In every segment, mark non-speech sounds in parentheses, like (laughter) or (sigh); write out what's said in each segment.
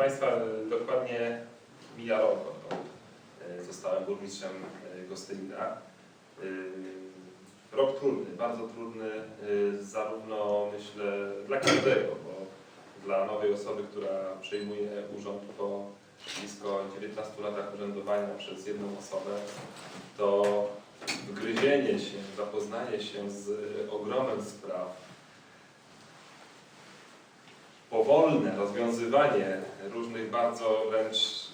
Państwa, e, dokładnie mija rok, odkąd e, zostałem burmistrzem e, Gostynina. Rok trudny, bardzo trudny, zarówno myślę dla każdego, bo dla nowej osoby, która przejmuje urząd po blisko 19 latach urzędowania przez jedną osobę, to wgryzienie się, zapoznanie się z ogromem spraw, powolne rozwiązywanie różnych bardzo wręcz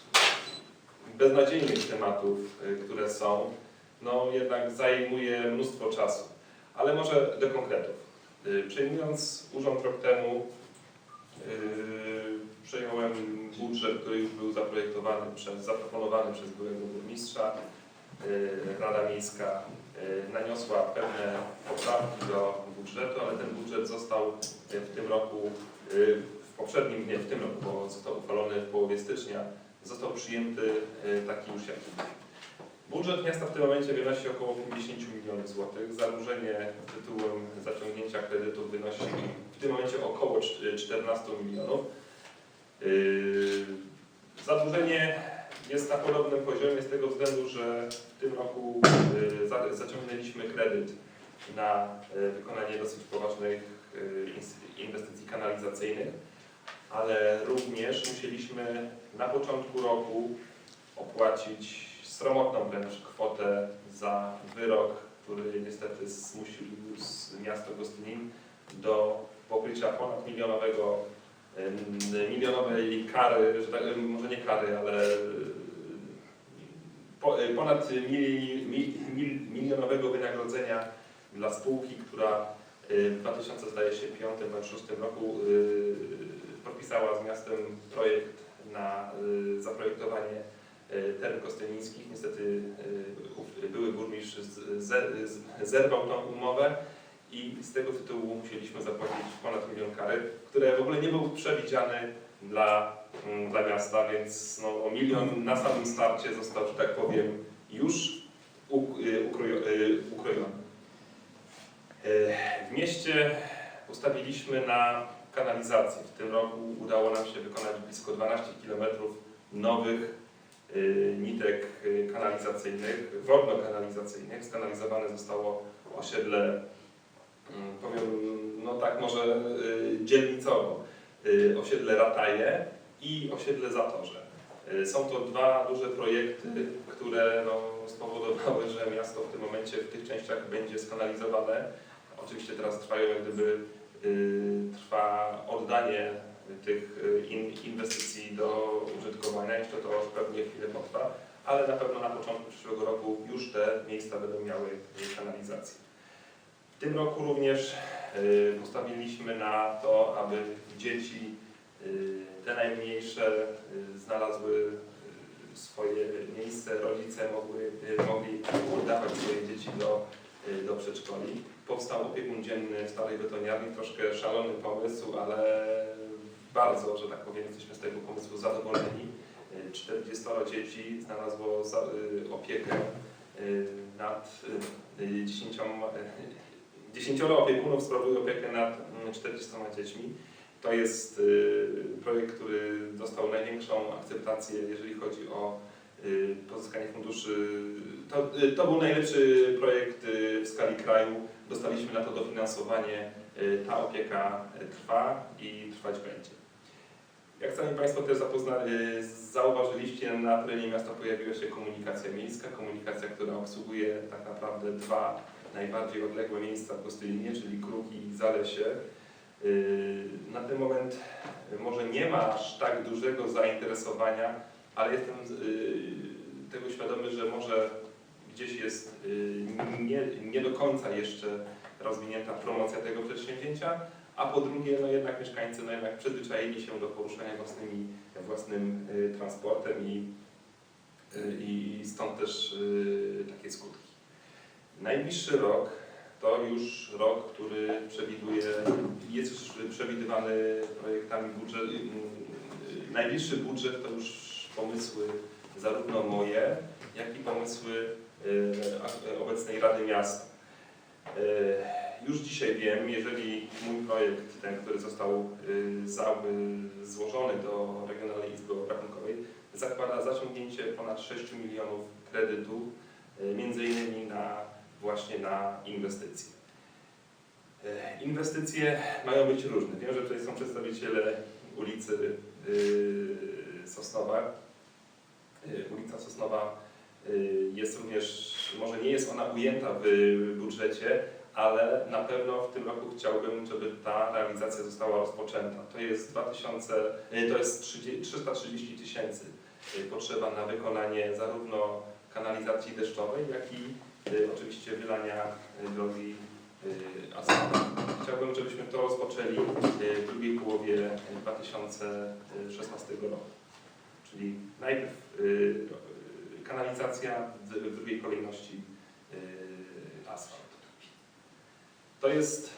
beznadziejnych tematów, y, które są, no jednak zajmuje mnóstwo czasu. Ale może do konkretów. Y, Przejmując urząd rok temu, yy, przejąłem budżet, który już był zaprojektowany przez, zaproponowany przez byłego burmistrza. Yy, Rada Miejska yy, naniosła pewne poprawki do budżetu, ale ten budżet został yy, w tym roku, w poprzednim, nie w tym roku, bo został uchwalony w połowie stycznia, został przyjęty taki już jaki. Budżet miasta w tym momencie wynosi około 50 milionów złotych. Zadłużenie tytułem zaciągnięcia kredytów wynosi w tym momencie około cz- 14 milionów. Zadłużenie jest na podobnym poziomie z tego względu, że w tym roku za- zaciągnęliśmy kredyt na yy, wykonanie dosyć poważnych ins- inwestycji kanalizacyjnych, ale również musieliśmy na początku roku opłacić sromotną wręcz kwotę za wyrok, który niestety zmusił miasto Gostynin do pokrycia ponad milionowego, milionowej kary, że tak, może nie kary, ale ponad mil, mil, mil, milionowego wynagrodzenia dla spółki, która e, w 2000 zdaje się 5 bądź 2006 roku e, podpisała z miastem projekt na e, zaprojektowanie teren kostynińskich. Niestety były burmistrz zerwał tą umowę i z tego tytułu musieliśmy zapłacić ponad milion kary, które w ogóle nie był przewidziany dla, mm, dla miasta, więc no, milion na samym starcie został, że tak powiem, już y, y, ukrojony. E, W mieście postawiliśmy na kanalizację. W tym roku udało nam się wykonać blisko 12 km nowych y, nitek kanalizacyjnych, wodno-kanalizacyjnych. Skanalizowane zostało osiedle, mm, powiem, no tak może dzielnicowo, osiedle Rataje i osiedle Zatorze. Y, Są to dwa duże projekty, które no, spowodowały, że miasto w tym momencie w tych częściach będzie skanalizowane. Oczywiście teraz trwają jak gdyby y, trwa oddanie tych y, in, inwestycji do użytkowania. Jeszcze to pewnie chwilę potrwa, ale na pewno na początku przyszłego roku już te miejsca będą miały kanalizację. W tym roku również y, postawiliśmy na to, aby dzieci, te najmniejsze, y, znalazły y, swoje miejsce, rodzice mogły, y, mogli oddawać swoje dzieci do, y, do przedszkoli. Powstał opiekun dzienny w Starej Betoniarni, troszkę szalony pomysł, ale bardzo, że tak powiem, jesteśmy z tego pomysłu zadowoleni. Y, 40 dzieci znalazło y, opiekę y, nad y, 10, 10 opiekunów sprawuje opiekę nad mm, 40 dziećmi. To jest y, projekt, który dostał największą akceptację, jeżeli chodzi o y, pozyskanie funduszy. To, y, to był najlepszy projekt w skali kraju. Dostaliśmy na to dofinansowanie. Ta opieka trwa i trwać będzie. Jak sami Państwo też zauważyliście, na terenie miasta pojawiła się komunikacja miejska, komunikacja, która obsługuje tak naprawdę dwa najbardziej odległe miejsca w Gostylinie, czyli Kruki i Zalesie. Yy, Na ten moment może nie ma aż tak dużego zainteresowania, ale jestem yy, tego świadomy, że może gdzieś jest yy, nie, nie do końca jeszcze rozwinięta promocja tego przedsięwzięcia, a po drugie, no jednak mieszkańcy no jednak przyzwyczaili się do poruszania własnymi, własnym transportem i, i stąd też takie skutki. Najbliższy rok to już rok, który przewiduje, jest już przewidywany projektami budżet. Najbliższy budżet to już pomysły zarówno moje, jak i pomysły a- obecnej Rady Miasta. Y, już dzisiaj wiem, jeżeli mój projekt, ten, który został y, złożony do Regionalnej Izby Obrachunkowej, zakłada zaciągnięcie ponad 6 milionów kredytu, y, między innymi na, właśnie na inwestycje. Y, Inwestycje mają być różne. Wiem, że tutaj są przedstawiciele ulicy y, Sosnowa. Y, Ulica Sosnowa y, jest również, może nie jest ona ujęta w budżecie, ale na pewno w tym roku chciałbym, żeby ta realizacja została rozpoczęta. To jest 2000, y, to jest 30 330 tysięcy potrzeba na wykonanie zarówno kanalizacji deszczowej, jak i oczywiście wylania y, drogi y, asfaltu. Chciałbym, żebyśmy to rozpoczęli y, w drugiej połowie 2016 roku. Czyli najpierw y, y, kanalizacja, w drugiej kolejności y, asfalt. To jest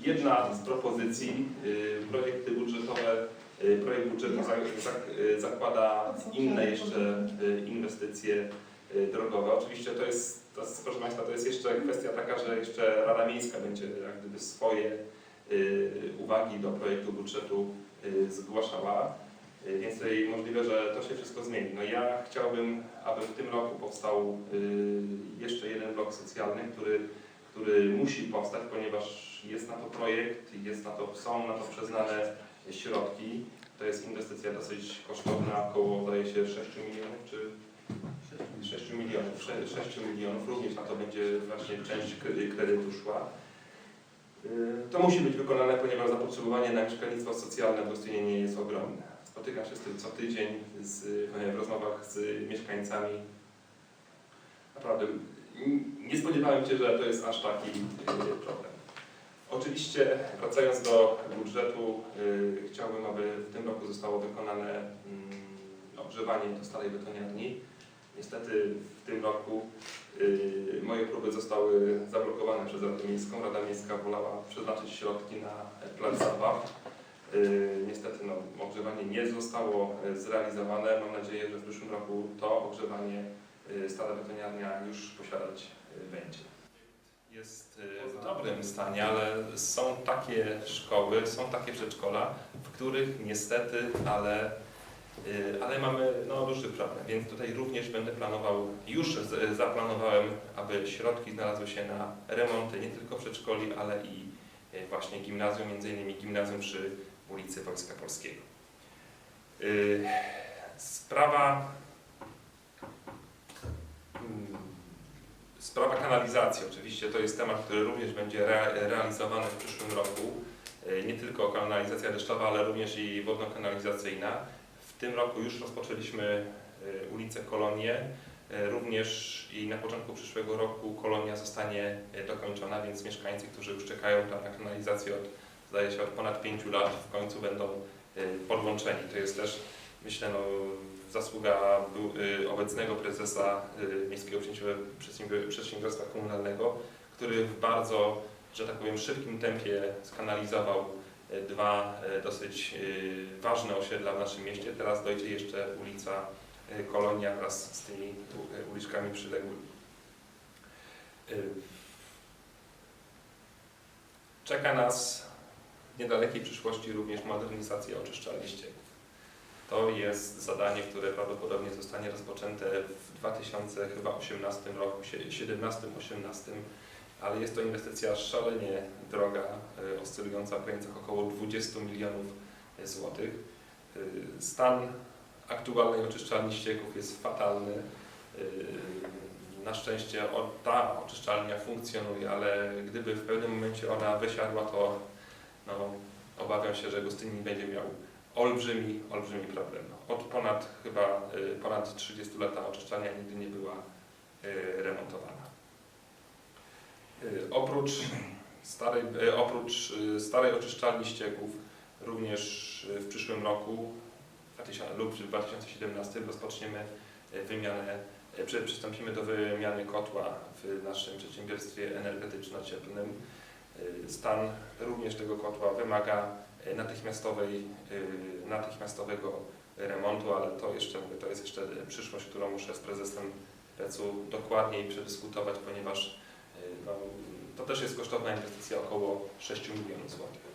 jedna z propozycji. Y, Projekty budżetowe, y, projekt budżetu za- za- y, zakłada inne jeszcze y, inwestycje y, drogowe. Oczywiście to jest, to proszę Państwa, to jest jeszcze kwestia taka, że jeszcze Rada Miejska będzie jak gdyby swoje y, uwagi do projektu budżetu y, zgłaszała. Y, Więc tutaj możliwe, że to się wszystko zmieni. No ja chciałbym, aby w tym roku powstał y, jeszcze jeden blok socjalny, który, który musi powstać, ponieważ jest na to projekt, jest na to, są na to przyznane środki. To jest inwestycja dosyć kosztowna, około zdaje się 6 milionów, czy 6 milionów, 6 milionów, również na to będzie właśnie część kre- kredytu szła. Y, To musi być wykonane, ponieważ zapotrzebowanie na mieszkalnictwo socjalne w Gostyninie jest ogromne. Spotykam się z tym co tydzień z, w rozmowach z mieszkańcami. Naprawdę nie spodziewałem się, że to jest aż taki y, problem. Oczywiście, wracając do budżetu, y, chciałbym, aby w tym roku zostało wykonane mm, ogrzewanie do starej betoniarni. Niestety w tym roku y, moje próby zostały zablokowane przez Radę Miejską. Rada Miejska wolała przeznaczyć środki na plac zabaw. Y, Niestety no, ogrzewanie nie zostało y, zrealizowane. Mam nadzieję, że w przyszłym roku to ogrzewanie y, stara betoniarnia już posiadać y, będzie. Jest y, w dobrym stanie, ale są takie szkoły, są takie przedszkola, w których niestety, ale, ale mamy no, duży problem. Więc tutaj również będę planował, już z- zaplanowałem, aby środki znalazły się na remonty nie tylko przedszkoli, ale i y, właśnie gimnazjum, między innymi gimnazjum przy ulicy Wojska Polskiego. Y, Sprawa mm, Sprawa kanalizacji, oczywiście to jest temat, który również będzie rea- realizowany w przyszłym roku. Y, Nie tylko kanalizacja deszczowa, ale również i wodno-kanalizacyjna. W tym roku już rozpoczęliśmy y, ulicę Kolonię. Y, Również i na początku przyszłego roku kolonia zostanie y, dokończona, więc mieszkańcy, którzy już czekają tam na kanalizację od, zdaje się, od ponad 5 lat, w końcu będą podłączeni. To jest też, myślę, no, zasługa obecnego prezesa Miejskiego Przedsiębior- Przedsiębior- Przedsiębiorstwa Komunalnego, który w bardzo, że tak powiem, szybkim tempie skanalizował dwa y, dosyć y, ważne osiedla w naszym mieście. Teraz dojdzie jeszcze ulica y, Kolonia wraz z tymi uliczkami przyległymi. Czeka nas w niedalekiej przyszłości również modernizacja oczyszczalni ścieków. To jest zadanie, które prawdopodobnie zostanie rozpoczęte w 2018 roku, 17-18, ale jest to inwestycja szalenie droga, y, oscylująca w granicach około 20 milionów złotych. Y, Stan aktualnej oczyszczalni ścieków jest fatalny. Na szczęście ta oczyszczalnia funkcjonuje, ale gdyby w pewnym momencie ona wysiadła, to no, obawiam się, że Gostynin będzie miał olbrzymi, olbrzymi problem. Od ponad chyba ponad 30 lat oczyszczalnia nigdy nie była remontowana. Y, Oprócz starej, y, oprócz y, starej oczyszczalni ścieków, również w przyszłym roku 2000 lub w 2017 rozpoczniemy wymianę, przy- przystąpimy do wymiany kotła w naszym przedsiębiorstwie energetyczno-cieplnym. Stan również tego kotła wymaga natychmiastowej, natychmiastowego remontu, ale to jeszcze to jest jeszcze przyszłość, którą muszę z prezesem PEC-u dokładniej przedyskutować, ponieważ To też jest kosztowna inwestycja około 6 milionów złotych.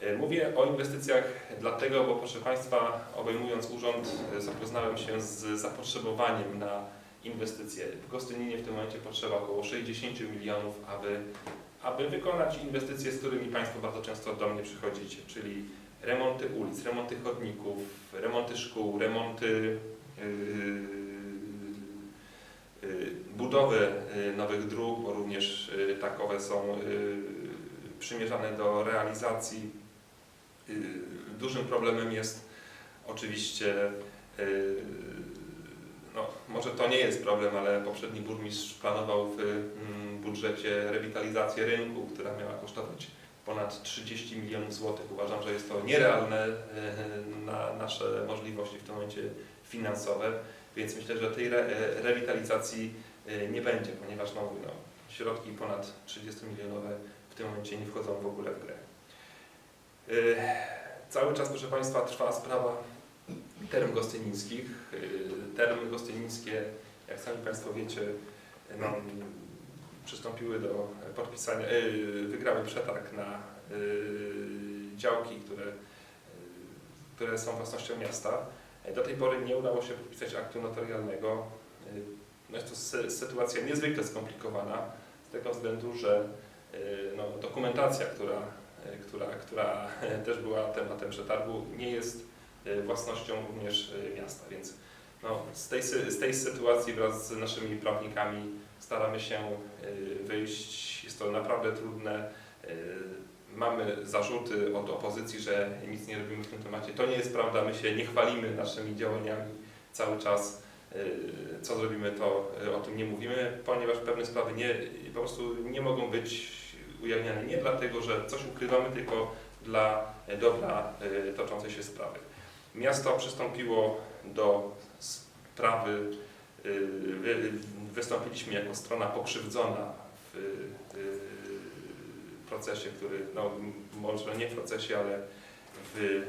E, Mówię o inwestycjach dlatego, bo proszę Państwa, obejmując urząd, e, zapoznałem się z zapotrzebowaniem na inwestycje. W Gostyninie w tym momencie potrzeba około 60 milionów, aby, aby wykonać inwestycje, z którymi Państwo bardzo często do mnie przychodzicie, czyli remonty ulic, remonty chodników, remonty szkół, remonty yy, budowy yy, nowych dróg, bo również yy, takowe są przymierzane do realizacji. Dużym problemem jest oczywiście, no, może to nie jest problem, ale poprzedni burmistrz planował w mm, budżecie rewitalizację rynku, która miała kosztować ponad 30 milionów złotych. Uważam, że jest to nierealne na nasze możliwości w tym momencie finansowe, więc myślę, że tej re, e, rewitalizacji e, nie będzie, ponieważ no, no, środki ponad 30 milionowe w tym momencie nie wchodzą w ogóle w grę. E, Cały czas, proszę Państwa, trwa sprawa term gostynińskich. Termy gostynińskie, jak sami Państwo wiecie, no, przystąpiły do podpisania, wygrały przetarg na działki, które, które są własnością miasta. E, Do tej pory nie udało się podpisać aktu notarialnego. E, No jest to sy- sytuacja niezwykle skomplikowana z tego względu, że e, no, dokumentacja, która, która, która (laughs) też była tematem przetargu, nie jest własnością również miasta, więc no, z, tej, z tej sytuacji wraz z naszymi prawnikami staramy się wyjść. Jest to naprawdę trudne. Mamy zarzuty od opozycji, że nic nie robimy w tym temacie. To nie jest prawda. My się nie chwalimy naszymi działaniami cały czas. Y, Co zrobimy, to y, o tym nie mówimy, ponieważ pewne sprawy nie, po prostu nie mogą być ujawniane. Nie dlatego, że coś ukrywamy, tylko dla dobra y, toczącej się sprawy. Miasto przystąpiło do sprawy wy- wystąpiliśmy jako strona pokrzywdzona w procesie, który, no może nie w procesie, ale w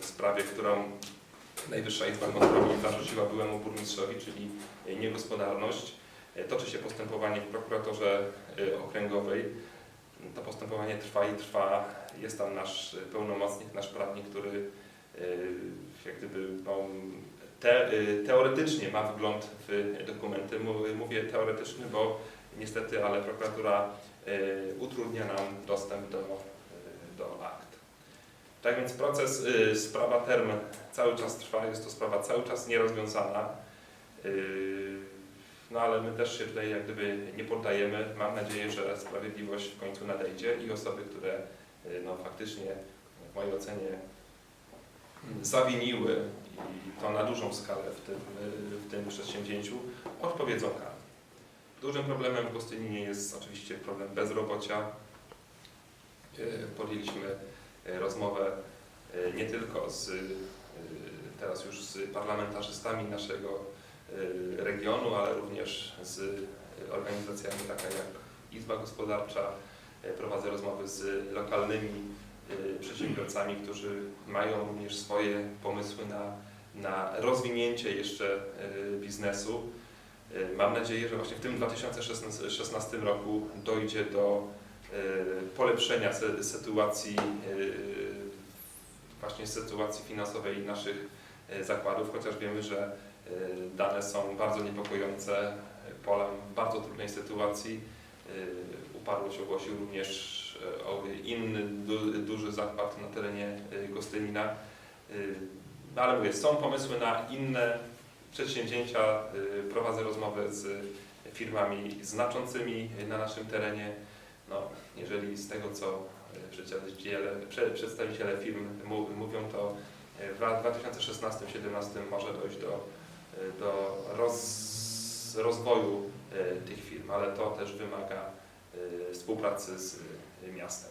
sprawie, którą Najwyższa Izba Kontroli zarzuciła byłemu burmistrzowi, czyli niegospodarność. Toczy się postępowanie w prokuratorze y, okręgowej. To postępowanie trwa i trwa. Jest tam nasz pełnomocnik, nasz prawnik, który y, jak gdyby no, te, teoretycznie ma wgląd w dokumenty. Mówię teoretyczny, bo niestety, ale prokuratura utrudnia nam dostęp do, y, do akt. Tak więc proces, y, sprawa term cały czas trwa, jest to sprawa cały czas nierozwiązana. Y, No ale my też się tutaj jak gdyby nie poddajemy. Mam nadzieję, że sprawiedliwość w końcu nadejdzie i osoby, które y, no, faktycznie w mojej ocenie zawiniły i to na dużą skalę w tym, y, w tym przedsięwzięciu, odpowiedzą karę. Dużym problemem w Gostyninie jest oczywiście problem bezrobocia. Y, Podjęliśmy y, rozmowę y, nie tylko z, teraz już z parlamentarzystami naszego regionu, ale również z organizacjami takie jak Izba Gospodarcza. Prowadzę rozmowy z lokalnymi przedsiębiorcami, którzy mają również swoje pomysły na, na rozwinięcie jeszcze biznesu. Y, Mam nadzieję, że właśnie w tym 2016 roku dojdzie do y, polepszenia sy- sytuacji y, właśnie sytuacji finansowej naszych zakładów, chociaż wiemy, że dane są bardzo niepokojące. Polam w bardzo trudnej sytuacji. Upadłość ogłosił również inny du, duży zakład na terenie Gostynina. No ale mówię, są pomysły na inne przedsięwzięcia. Y, Prowadzę rozmowę z firmami znaczącymi na naszym terenie. No, jeżeli z tego, co y, przedstawiciele, prze- przedstawiciele firm mówią, to y, w 2016-2017 może dojść do, do roz, rozwoju tych firm, ale to też wymaga współpracy z miastem.